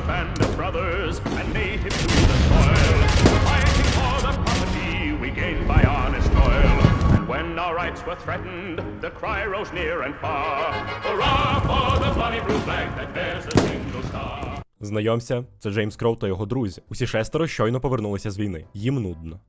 band of brothers and native to the soil, fighting for the property we gained by honest toil. And when our rights were threatened, the cry rose near and far. Hurrah for the bloody blue flag that bears a single star. Знайомся, це Джеймс Кроу та його друзі. Усі шестеро щойно повернулися з війни. Їм нудно.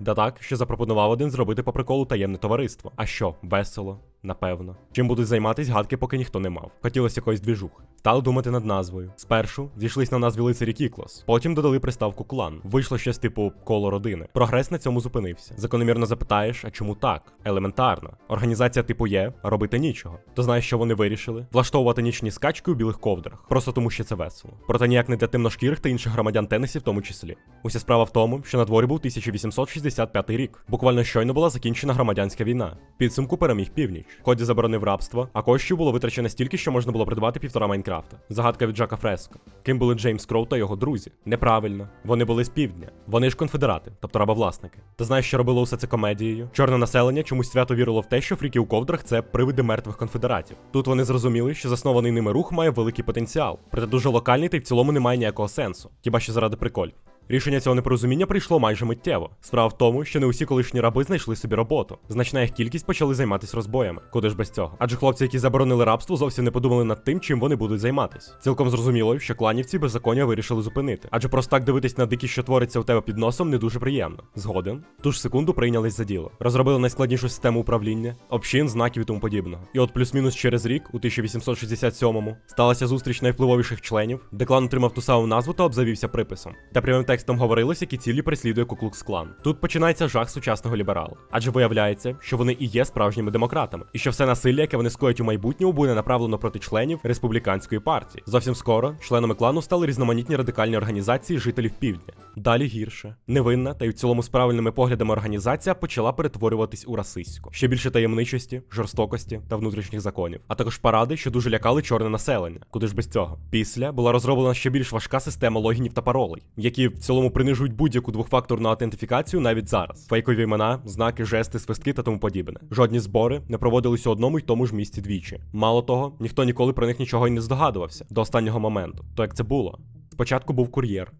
Да так, що запропонував один зробити по приколу таємне товариство. А що, весело, напевно. Чим будуть займатись гадки, поки ніхто не мав. Хотілося якоїсь двіжухи. Стали думати над назвою. Спершу зійшлись на назві лицарі Кіклос, потім додали приставку клан. Вийшло щось типу коло родини. Прогрес на цьому зупинився. Закономірно запитаєш, а чому так? Елементарно. Організація типу є, робити нічого. То знаєш, що вони вирішили? Влаштовувати нічні скачки у білих ковдрах, просто тому, що це весело. Проте ніяк не для темношкірих та інших громадян Теннесі в тому числі. Уся справа в тому, що на дворі був 1865 рік. Буквально щойно була закінчена громадянська війна. Підсумку переміг північ. Коді заборонив рабство, а коштів було витрачено стільки, що можна було придбати півтора Майнкрафта. Загадка від Джака Фреско. Ким були Джеймс Кроу та його друзі? Неправильно. Вони були з півдня. Вони ж конфедерати, тобто рабовласники. Ти знаєш, що робило усе це комедією? Чорне населення чомусь свято вірило в те, що фріки у ковдрах це привиди мертвих конфедератів. Тут вони зрозуміли, що заснований ними рух має великий потенціал, проте дуже локальний та й в цілому не має ніякого сенсу, хіба що заради приколів. Рішення цього непорозуміння прийшло майже миттєво. Справа в тому, що не усі колишні раби знайшли собі роботу. Значна їх кількість почали займатися розбоями. Куди ж без цього? Адже хлопці, які заборонили рабство, зовсім не подумали над тим, чим вони будуть займатися. Цілком зрозуміло, що кланівці беззаконня вирішили зупинити. Адже просто так дивитись на дикі, що твориться у тебе під носом, не дуже приємно. Згоден. Ту ж секунду прийнялись за діло. Розробили найскладнішу систему управління, общин, знаків і тому подібного. І от плюс-мінус через рік, у 1867-му, сталася зустріч найвпливовіших членів, де клан отримав ту саму назву та обзавівся приписом. Та прямим текстом говорилось, які цілі переслідує Куклукс клан. Тут починається жах сучасного ліберала. Адже виявляється, що вони і є справжніми демократами, і що все насилля, яке вони скоять у майбутньому, буде направлено проти членів республіканської партії. Зовсім скоро членами клану стали різноманітні радикальні організації жителів півдня. Далі гірше. Невинна та й в цілому з правильними поглядами організація почала перетворюватись у расистську. Ще більше таємничості, жорстокості та внутрішніх законів, а також паради, що дуже лякали чорне населення. Куди ж без цього? Після була розроблена ще більш важка система логінів та паролей, які в цілому принижують будь-яку двохфакторну аутентифікацію навіть зараз. Фейкові імена, знаки, жести, свистки та тому подібне. Жодні збори не проводились у одному й тому ж місці двічі. Мало того, ніхто ніколи про них нічого й не здогадувався до останнього моменту. То як це було? Спочатку був кур'єр.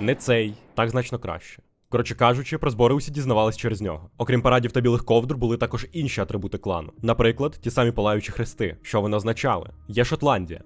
Не цей, так значно краще. Коротше кажучи, про збори усі дізнавались через нього. Окрім парадів та білих ковдр, були також інші атрибути клану. Наприклад, ті самі палаючі хрести. Що вони означали? Є Шотландія,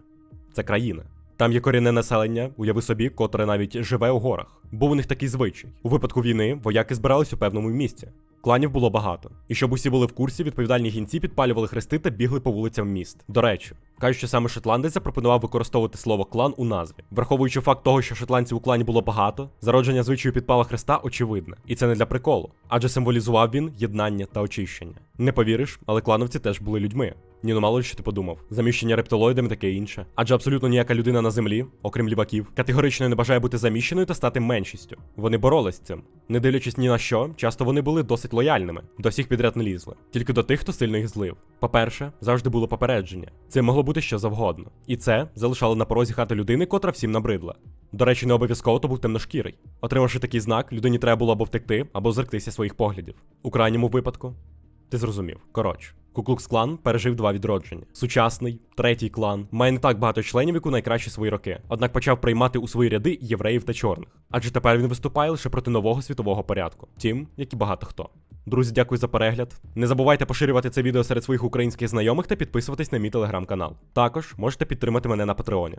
це країна. Там є корінне населення, уяви собі, котре навіть живе у горах. Був у них такий звичай. У випадку війни вояки збирались у певному місці. Кланів було багато. І щоб усі були в курсі, відповідальні гінці підпалювали хрести та бігли по вулицям міст. До речі, кажуть, що саме шотландець запропонував використовувати слово клан у назві. Враховуючи факт того, що шотландців у клані було багато, зародження звичаю підпала хреста очевидне. І це не для приколу, адже символізував він єднання та очищення. Не повіриш, але клановці теж були людьми. Ні, ну мало що ти подумав. Заміщення рептилоїдами таке інше. Адже абсолютно ніяка людина на землі, окрім ліваків, категорично не бажає бути заміщеною та стати меншістю. Вони боролись з цим. Не дивлячись ні на що, часто вони були досить лояльними, до всіх підряд не лізли, тільки до тих, хто сильно їх злив. По-перше, завжди було попередження. Це могло бути що завгодно. І це залишало на порозі хати людини, котра всім набридла. До речі, не обов'язково то був темношкірий. Отримавши такий знак, людині треба було або втекти, або зректися своїх поглядів. У крайньому випадку ти зрозумів. Коротше, Куклукс клан пережив два відродження. Сучасний, третій клан, має не так багато членів, як у найкращі свої роки, однак почав приймати у свої ряди євреїв та чорних. Адже тепер він виступає лише проти нового світового порядку, тим, як і багато хто. Друзі, дякую за перегляд. Не забувайте поширювати це відео серед своїх українських знайомих та підписуватись на мій телеграм-канал. Також можете підтримати мене на Патреоні.